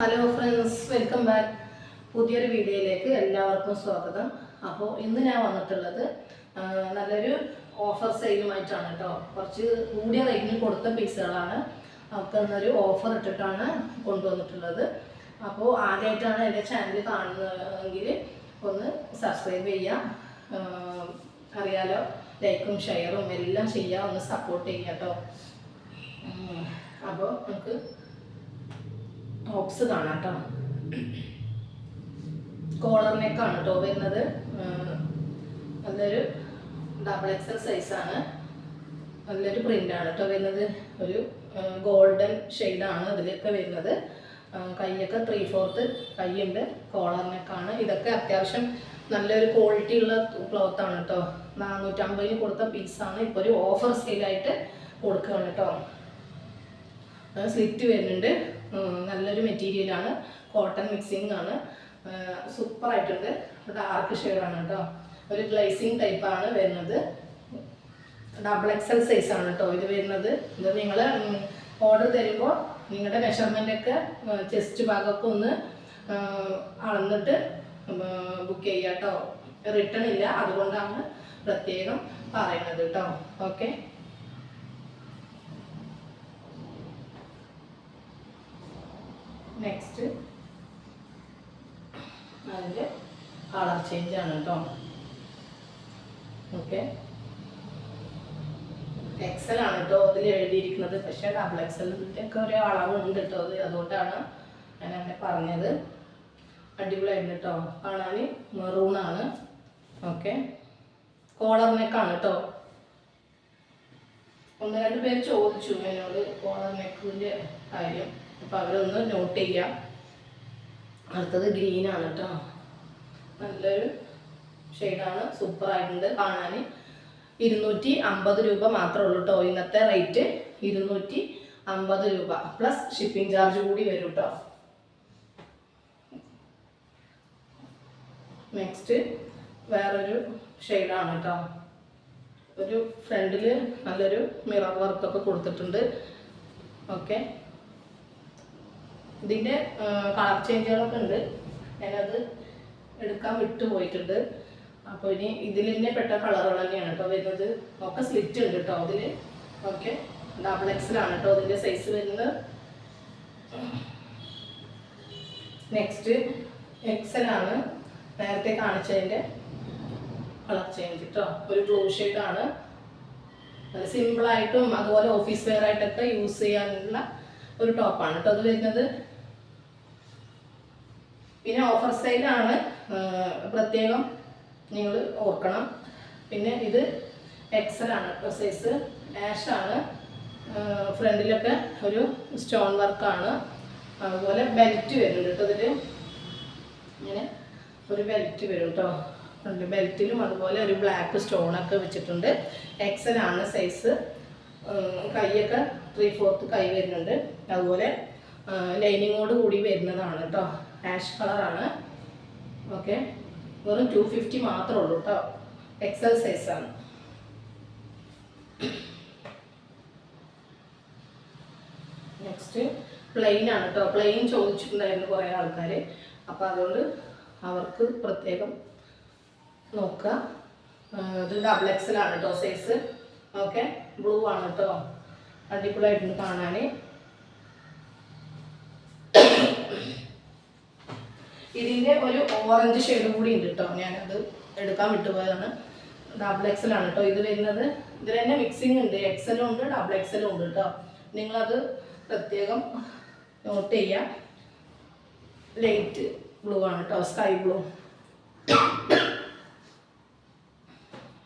Hello friends welcome back പുതിയൊരു വീഡിയോയിലേക്ക് എല്ലാവർക്കും സ്വാഗതം. അപ്പോൾ ഇന്ന് ഞാൻ വന്നിട്ടുള്ളത് നല്ലൊരു ഓഫർ സെയിലുമായിട്ടാണ് കേട്ടോ കുറച്ച് കൂടിയ റേറ്റിന് കൊടുത്ത പീസുകളാണ് അവർക്ക് ഇന്നൊരു ഓഫർ ഇട്ടിട്ടാണ് കൊണ്ടുവന്നിട്ടുള്ളത്. അപ്പോൾ ആദ്യമായിട്ടാണ് എന്റെ ചാനൽ കാണുന്നതെങ്കിൽ ഒന്ന് സബ്സ്ക്രൈബ് ചെയ്യുക അറിയാലോ ലൈക്കും ഷെയറും എല്ലാം ചെയ്യുക ഒന്ന് സപ്പോർട്ട് ചെയ്യുക കേട്ടോ അപ്പോൾ നമുക്ക് ടോപ്സ് കാണാം കേട്ടോ കോളർ നെക്കാണ് വരുന്നത് നല്ലൊരു ഡബിൾ എക്സൽ സൈസാണ് നല്ലൊരു പ്രിന്റാണ് കേട്ടോ വരുന്നത്. ഒരു ഗോൾഡൻ ഷെയ്ഡാണ് ഇതിലൊക്കെ വരുന്നത്. കൈയൊക്കെ ത്രീ ഫോർത്ത് കൈയുണ്ട് കോളർ നെക്കാണ് ഇതൊക്കെ അത്യാവശ്യം നല്ലൊരു ക്വാളിറ്റി ഉള്ള ക്ലോത്ത് ആണ് കേട്ടോ നാനൂറ്റമ്പതിന് കൊടുത്ത പീസാണ് ഇപ്പോൾ ഒരു ഓഫർ സെയിലായിട്ട് കൊടുക്കുകയാണ് കേട്ടോ സ്ലിറ്റ് വരുന്നുണ്ട്. നല്ലൊരു മെറ്റീരിയലാണ് കോട്ടൺ മിക്സിംഗ് ആണ്. സൂപ്പർ ആയിട്ടുണ്ട്. ഡാർക്ക് ഷെയ്ഡാണ് കേട്ടോ. ഒരു ഗ്ലേസിങ് ടൈപ്പാണ് വരുന്നത്. ഡബിൾ എക്സൽ ആണ് കേട്ടോ ഇത് വരുന്നത്. ഇത് നിങ്ങൾ ഓർഡർ തരുമ്പോൾ നിങ്ങളുടെ മെഷർമെന്റ് ഒക്കെ ചെസ്റ്റ് ഭാഗമൊക്കെ ഒന്ന് അളന്നിട്ട് ബുക്ക് ചെയ്യുക കേട്ടോ റിട്ടേൺ ഇല്ല. അതുകൊണ്ടാണ് പ്രത്യേകം പറയുന്നത് കേട്ടോ. ഓക്കെ നെക്സ്റ്റ് അതിന്റെ കളർ ചേഞ്ച് ആണ് കേട്ടോ. ഓക്കെ എക്സൽ ആണ് കേട്ടോ അതിൽ എഴുതിയിരിക്കുന്നത്. പക്ഷേ ഡബിൾ എക്സലിന്റെ ഒക്കെ ഒരു അളവുണ്ട് കേട്ടോ അത്. അതുകൊണ്ടാണ് ഞാൻ അങ്ങനെ പറഞ്ഞത്. അടിപൊളിയായിട്ട് കേട്ടോ. കാണാൻ മെറൂണാണ് ഓക്കെ കോളർ നെക്കാണ് കേട്ടോ. ഒന്ന് രണ്ട് പേര് ചോദിച്ചു എന്നോട് കോളർ നെക്കിന്റെ കാര്യം. അപ്പോൾ അവരൊന്ന് നോട്ട് ചെയ്യാം. അടുത്തത് ഗ്രീനാണ് കേട്ടോ നല്ലൊരു ഷെയ്ഡാണ് സൂപ്പറായിട്ടുണ്ട് കാണാൻ ഇരുന്നൂറ്റി അമ്പത് രൂപ മാത്രമേ ഉള്ളൂ കേട്ടോ ഇന്നത്തെ റേറ്റ് ഇരുന്നൂറ്റി അമ്പത് രൂപ. പ്ലസ് ഷിപ്പിംഗ് ചാർജ് കൂടി വരും കേട്ടോ നെക്സ്റ്റ് വേറൊരു ഷെയ്ഡാണ് കേട്ടോ ഒരു ഫ്രണ്ടിൽ നല്ലൊരു മിറർ വർക്കൊക്കെ കൊടുത്തിട്ടുണ്ട്. ഓക്കെ ഇതിന്റെ കളർ ചേഞ്ചുകളൊക്കെ ഉണ്ട്. ഞാനത് എടുക്കാൻ വിട്ടുപോയിട്ടുണ്ട്. അപ്പോൾ ഇനി ഇതിൽ തന്നെ പെട്ട കളറുകൾ തന്നെയാണ് കേട്ടോ വരുന്നത്. ഒക്കെ സ്ലിറ്റ് ഉണ്ട് കേട്ടോ അതിൽ ഓക്കെ. ഡബിൾ എക്സലാണ് കേട്ടോ അതിന്റെ സൈസ് വരുന്നത്. നെക്സ്റ്റ് എക്സലാണ് നേരത്തെ കാണിച്ചതിന്റെ കളർ ചേഞ്ച് കേട്ടോ. ഒരു ബ്ലൂ ഷെയ്ഡാണ് സിമ്പിളായിട്ടും അതുപോലെ ഓഫീസ് വെയർ ആയിട്ടൊക്കെ യൂസ് ചെയ്യാനുള്ള ഒരു ടോപ്പാണ് കേട്ടോ. അത് വരുന്നത് പിന്നെ ഓഫർ സൈഡാണ് പ്രത്യേകം നിങ്ങൾ ഓർക്കണം. പിന്നെ ഇത് കേട്ടോ സൈസ് ആഷാണ് ഫ്രണ്ടിലൊക്കെ ഒരു സ്റ്റോൺ വർക്കാണ് അതുപോലെ ബെൽറ്റ് വരും കേട്ടോ ഇതിൽ ഇങ്ങനെ ഒരു ബെൽറ്റ് വരും കേട്ടോ ബെൽറ്റിലും അതുപോലെ ഒരു ബ്ലാക്ക് സ്റ്റോണൊക്കെ വെച്ചിട്ടുണ്ട്. എക്സൽ ആണ് സൈസ് കൈയൊക്കെ ത്രീ ഫോർത്ത് കൈ വരുന്നുണ്ട്. അതുപോലെ ലൈനിങ്ങോട് കൂടി വരുന്നതാണ് കേട്ടോ ആഷ് കളറാണ് ഓക്കെ വെറും ടു ഫിഫ്റ്റി മാത്രമേ ഉള്ളൂ കേട്ടോ എക്സൽ സൈസാണ് നെക്സ്റ്റ് പ്ലെയിൻ ആണ് കേട്ടോ പ്ലെയിൻ ചോദിച്ചിട്ടുണ്ടായിരുന്നു കുറേ ആൾക്കാർ അപ്പോൾ അതുകൊണ്ട് അവർക്ക് പ്രത്യേകം നോക്കുക. ഇത് ഡബിൾ എക്സൽ ആണ് കേട്ടോ സൈസ് ഓക്കെ ബ്ലൂ ആണ് കേട്ടോ അടിപൊളിയായിട്ടുണ്ട് കാണാൻ ഇതിന്റെ ഒരു ഓറഞ്ച് ഷെയ്ഡ് കൂടി ഉണ്ട് കേട്ടോ ഞാനത് എടുക്കാൻ വിട്ടുപോയതാണ്. ഡബിൾ എക്സലാണ് കേട്ടോ ഇത് വരുന്നത്. ഇതിൽ തന്നെ മിക്സിംഗ് ഉണ്ട്. എക്സലും ഉണ്ട് ഡബിൾ എക്സലും ഉണ്ട് കേട്ടോ നിങ്ങളത് പ്രത്യേകം നോട്ട് ചെയ്യുക ലൈറ്റ് ബ്ലൂ ആണ് കേട്ടോ സ്കൈ ബ്ലൂ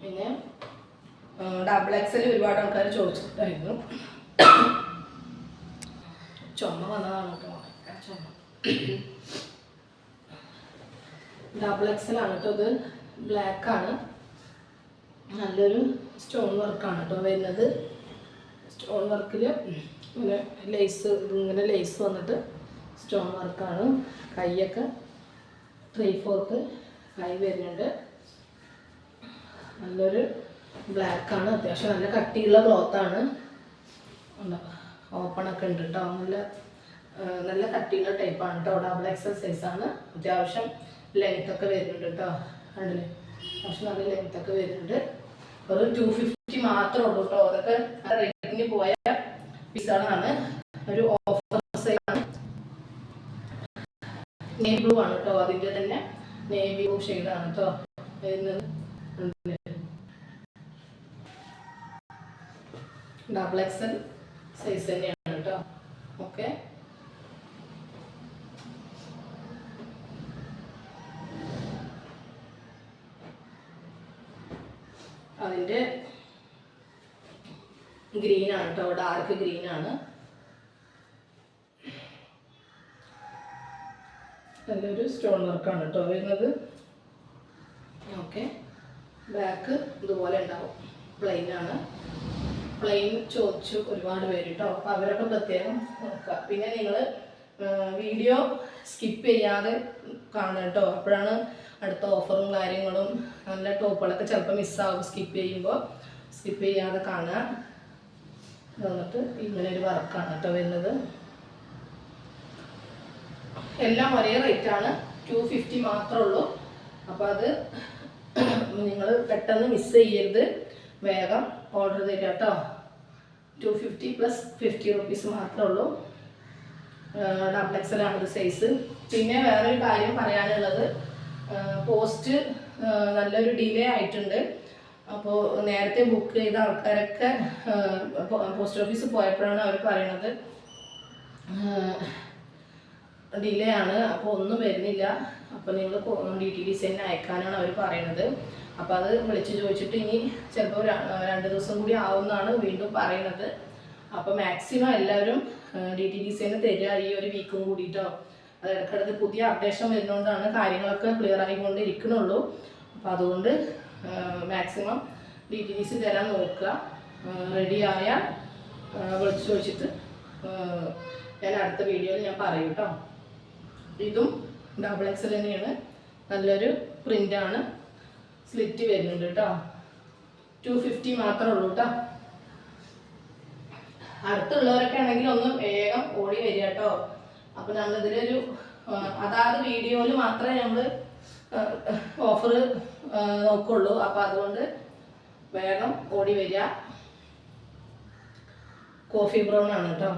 പിന്നെ ഡബിൾ എക്സൽ ഒരുപാട് ആൾക്കാർ ചോദിച്ചിട്ടുണ്ടായിരുന്നു. ചുമ വന്നതാണ് കേട്ടോ ചുമ. ഡബിൾ എക്സൽ ആണ് കേട്ടോ ഇത് ആണ്. നല്ലൊരു സ്റ്റോൺ വർക്കാണ് കേട്ടോ വരുന്നത്. സ്റ്റോൺ വർക്കിൽ ഇങ്ങനെ ലേസ് ഇങ്ങനെ ലേസ് വന്നിട്ട് സ്റ്റോൺ വർക്കാണ് കൈയൊക്കെ ത്രീ ഫോർത്ത് കൈ വരുന്നുണ്ട്. നല്ലൊരു ബ്ലാക്കാണ് അത്യാവശ്യം നല്ല കട്ടിയുള്ള ക്ലോത്താണ് ഓപ്പണൊക്കെ ഉണ്ട്? കേട്ടോ നല്ല നല്ല കട്ടിയുള്ള ടൈപ്പാണ് കേട്ടോ ഡബിൾ എക്സൽ സൈസാണ് അത്യാവശ്യം ലെങ്ത് ഒക്കെ വരുന്നുണ്ട് കേട്ടോ കണ്ടില്ലേ? പക്ഷെ നല്ല ലെങ്ത് ഒക്കെ വരുന്നുണ്ട്. ഒരു ടു ഫിഫ്റ്റി മാത്രമേ ഉള്ളൂ കേട്ടോ അതൊക്കെ റേറ്റിന് പോയ പീസുകളാണ് ഒരു ഓഫർ സൈസാണ് നേവി ബ്ലൂ ആണ് കേട്ടോ അതിന്റെ തന്നെ നേവി ബ്ലൂ ഷെയ്ഡാണ് കേട്ടോ ഡബിൾ എക്സൽ സൈസ് തന്നെയാണ് കേട്ടോ ഓക്കെ അതിന്റെ ഗ്രീനാണ് കേട്ടോ ഡാർക്ക് ഗ്രീൻ ആണ്. നല്ലൊരു സ്റ്റോൺ വർക്കാണ് കേട്ടോ വരുന്നത്. ഓക്കെ ബാക്ക് ഇതുപോലെ ഉണ്ടാവും. പ്ലെയിൻ ആണ്. പ്ലെയിൻ ചോദിച്ചു ഒരുപാട് പേര് കേട്ടോ അപ്പോൾ അവരൊക്കെ പ്രത്യേകം നോക്കുക. പിന്നെ നിങ്ങൾ വീഡിയോ സ്കിപ്പ് ചെയ്യാതെ കാണുക കേട്ടോ അപ്പോഴാണ് അടുത്ത ഓഫറും കാര്യങ്ങളും നല്ല ടോപ്പുകളൊക്കെ ചിലപ്പോൾ മിസ്സാവും സ്കിപ്പ് ചെയ്യുമ്പോൾ സ്കിപ്പ് ചെയ്യാതെ കാണുക. എന്നിട്ട് ഇങ്ങനെ ഒരു വർക്കാണ് കേട്ടോ വരുന്നത്. എല്ലാം ഒരേ റേറ്റ് ആണ്. ടു ഫിഫ്റ്റി മാത്രമേ ഉള്ളൂ. അപ്പോൾ അത് നിങ്ങൾ പെട്ടെന്ന് മിസ് ചെയ്യരുത്. വേഗം ഓർഡർ തരിക കേട്ടോ. Two fifty plus fifty rupees മാത്രമേ ഉള്ളൂ. ഡബിൾ എക്സൽ ആണ് സൈസ് പിന്നെ വേറൊരു കാര്യം പറയാനുള്ളത്. പോസ്റ്റ് നല്ലൊരു ഡിലേ ആയിട്ടുണ്ട്. അപ്പോൾ നേരത്തെ ബുക്ക് ചെയ്ത ആൾക്കാരൊക്കെ പോസ്റ്റ് ഓഫീസിൽ പോയപ്പോഴാണ് അവർ പറയണത്. ഡിലേ ആണ് അപ്പോൾ ഒന്നും വരുന്നില്ല. അപ്പോൾ നിങ്ങൾ ഡി ടി ഡി സെൻ അയക്കാനാണ് അവർ പറയണത്. അപ്പോൾ അത് വിളിച്ച് ചോദിച്ചിട്ട് ഇനി ചിലപ്പോൾ രണ്ട് ദിവസം കൂടി ആവുമെന്നാണ് വീണ്ടും പറയണത്. അപ്പോൾ മാക്സിമം എല്ലാവരും ഡി ടി ഡി സെന് തരിക ഈ ഒരു വീക്കും കൂടിയിട്ടോ അത് ഇടയ്ക്കിടയ്ക്ക് പുതിയ അപ്ഡേഷൻ വരുന്നതുകൊണ്ടാണ് കാര്യങ്ങളൊക്കെ ക്ലിയർ ആയിക്കൊണ്ടിരിക്കണുള്ളൂ. അപ്പോൾ അതുകൊണ്ട് maximum D T D C തരാൻ നോക്കുക. റെഡിയായ വിളിച്ച് ചോദിച്ചിട്ട് ഞാൻ അടുത്ത വീഡിയോയിൽ ഞാൻ പറയും കേട്ടോ ഇതും ഡബിൾ എക്സൽ തന്നെയാണ്. നല്ലൊരു പ്രിന്റാണ് സ്ലിറ്റ് വരുന്നുണ്ട് കേട്ടോ ടു ഫിഫ്റ്റി മാത്രമേ ഉള്ളൂ കേട്ടോ അടുത്തുള്ളവരൊക്കെ ആണെങ്കിൽ ഒന്ന് വേഗം ഓടി വരിക കേട്ടോ അപ്പോൾ ഇതിലൊരു അതാത് വീഡിയോയിൽ മാത്രമേ നമ്മൾ ഓഫർ നോക്കുള്ളൂ. അപ്പോൾ അതുകൊണ്ട് വേഗം ഓടി വരിക. കോഫി ബ്രൗൺ ആണ് കേട്ടോ.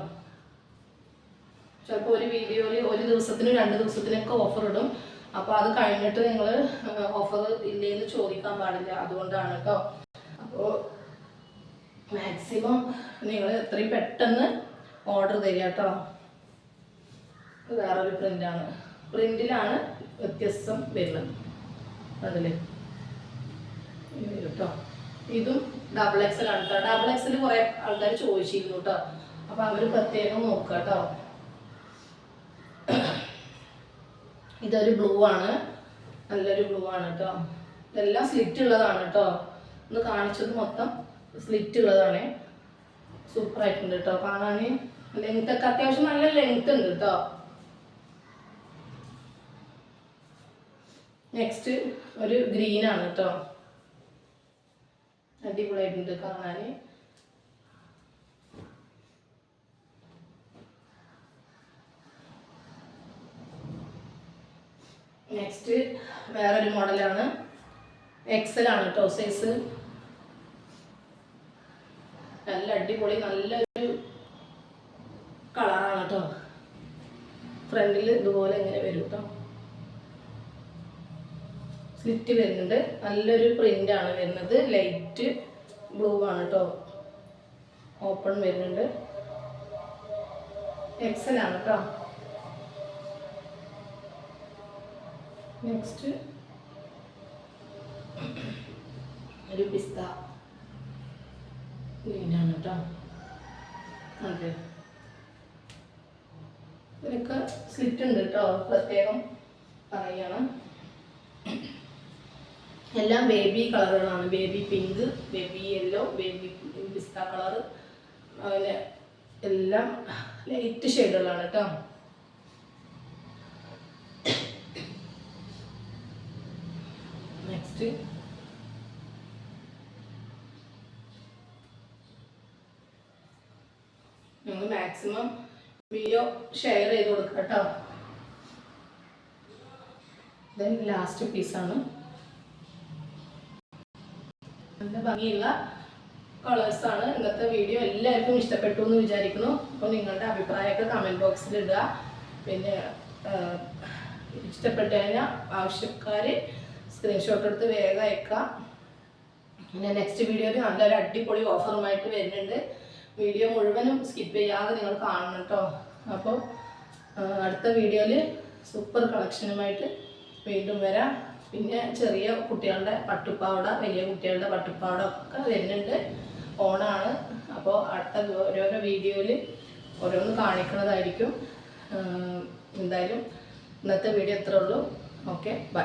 ചിലപ്പോൾ ഒരു വീഡിയോയിൽ ഒരു ദിവസത്തിനും രണ്ട് ദിവസത്തിനൊക്കെ ഓഫർ ഇടും. അപ്പോൾ അത് കഴിഞ്ഞിട്ട് നിങ്ങൾ ഓഫർ ഇല്ലേന്ന് ചോദിക്കാൻ പാടില്ല. അതുകൊണ്ടാണ് കേട്ടോ. അപ്പോൾ മാക്സിമം നിങ്ങൾ എത്രയും പെട്ടെന്ന് ഓർഡർ തരിക കേട്ടോ. ഇത് വേറൊരു പ്രിന്റാണ് പ്രിന്റിലാണ് വ്യത്യസ്തം വരുന്നത്. അതല്ലേ? കേട്ടോ ഇതും ഡബിൾ എക്സൽ ആണ് കേട്ടോ ഡബിൾ എക്സൽ കുറേ ആൾക്കാർ ചോദിച്ചിരുന്നു കേട്ടോ അപ്പോൾ അവർ പ്രത്യേകം നോക്കുക കേട്ടോ ഇതൊരു ബ്ലൂ ആണ്. നല്ലൊരു ബ്ലൂ ആണ് കേട്ടോ ഇതെല്ലാം സ്ലിറ്റ് ഉള്ളതാണ് കേട്ടോ ഒന്ന് കാണിച്ചത് മൊത്തം സ്ലിറ്റ് ഉള്ളതാണ്. സൂപ്പർ ആയിട്ടുണ്ട് കേട്ടോ കാണാൻ ലെങ്ത് ഒക്കെ അത്യാവശ്യം നല്ല ലെങ്ത് ഉണ്ട് കേട്ടോ നെക്സ്റ്റ് ഒരു ഗ്രീൻ ആണ് കേട്ടോ അടിപൊളിയായിട്ടുണ്ട് കാണാൻ നെക്സ്റ്റ് വേറൊരു മോഡലാണ്. എക്സൽ ആണ് കേട്ടോ സൈസ് നല്ല അടിപൊളി നല്ലൊരു കളറാണ് കേട്ടോ ഫ്രണ്ടിൽ ഇതുപോലെ ഇങ്ങനെ വരും കേട്ടോ സ്ലിറ്റ് വരുന്നുണ്ട്. നല്ലൊരു പ്രിന്റ് ആണ് വരുന്നത്. ലൈറ്റ് ബ്ലൂ ആണ് കേട്ടോ ഓപ്പൺ വരുന്നുണ്ട്. എക്സൽ ആണ് കേട്ടോ നെക്സ്റ്റ് ഒരു പിസ്ത ഗ്രീനാണ് കേട്ടോ അതെ. ഇതിനൊക്കെ സ്ലിറ്റ് ഉണ്ട് കേട്ടോ പ്രത്യേകം പറയണം. എല്ലാം baby കളറുകളാണ്. Baby pink baby yellow baby pista colour അങ്ങനെ എല്ലാം ലൈറ്റ് ഷെയ്ഡുകളാണ് കേട്ടോ നെക്സ്റ്റ് ഞങ്ങൾ മാക്സിമം വീഡിയോ ഷെയർ ചെയ്ത് കൊടുക്കാം കേട്ടോ ദെൻ ലാസ്റ്റ് പീസാണ് നല്ല ഭംഗിയുള്ള കളേഴ്സാണ് ഇന്നത്തെ വീഡിയോ എല്ലാവർക്കും ഇഷ്ടപ്പെട്ടു എന്ന് വിചാരിക്കുന്നു. അപ്പോൾ നിങ്ങളുടെ അഭിപ്രായമൊക്കെ കമന്റ് ബോക്സിൽ ഇടുക. പിന്നെ ഇഷ്ടപ്പെട്ടു കഴിഞ്ഞാൽ ആവശ്യക്കാർ സ്ക്രീൻഷോട്ട് എടുത്ത് വേഗം അയക്കാം പിന്നെ നെക്സ്റ്റ് വീഡിയോയിൽ നല്ലൊരു അടിപൊളി ഓഫറുമായിട്ട് വരുന്നുണ്ട്. വീഡിയോ മുഴുവനും സ്കിപ്പ് ചെയ്യാതെ നിങ്ങൾ കാണണം കേട്ടോ അപ്പോൾ അടുത്ത വീഡിയോയിൽ സൂപ്പർ കളക്ഷനുമായിട്ട് വീണ്ടും വരാം. പിന്നെ ചെറിയ കുട്ടികളുടെ പട്ടുപ്പാവട വലിയ കുട്ടികളുടെ പട്ടുപ്പാവട ഒക്കെ വരുന്നുണ്ട്. ഓണാണ്. അപ്പോൾ അടുത്ത ഓരോരോ വീഡിയോയിൽ ഓരോന്ന് കാണിക്കുന്നതായിരിക്കും. എന്തായാലും ഇന്നത്തെ വീഡിയോ ഇത്രേ ഉള്ളൂ. Okay bye.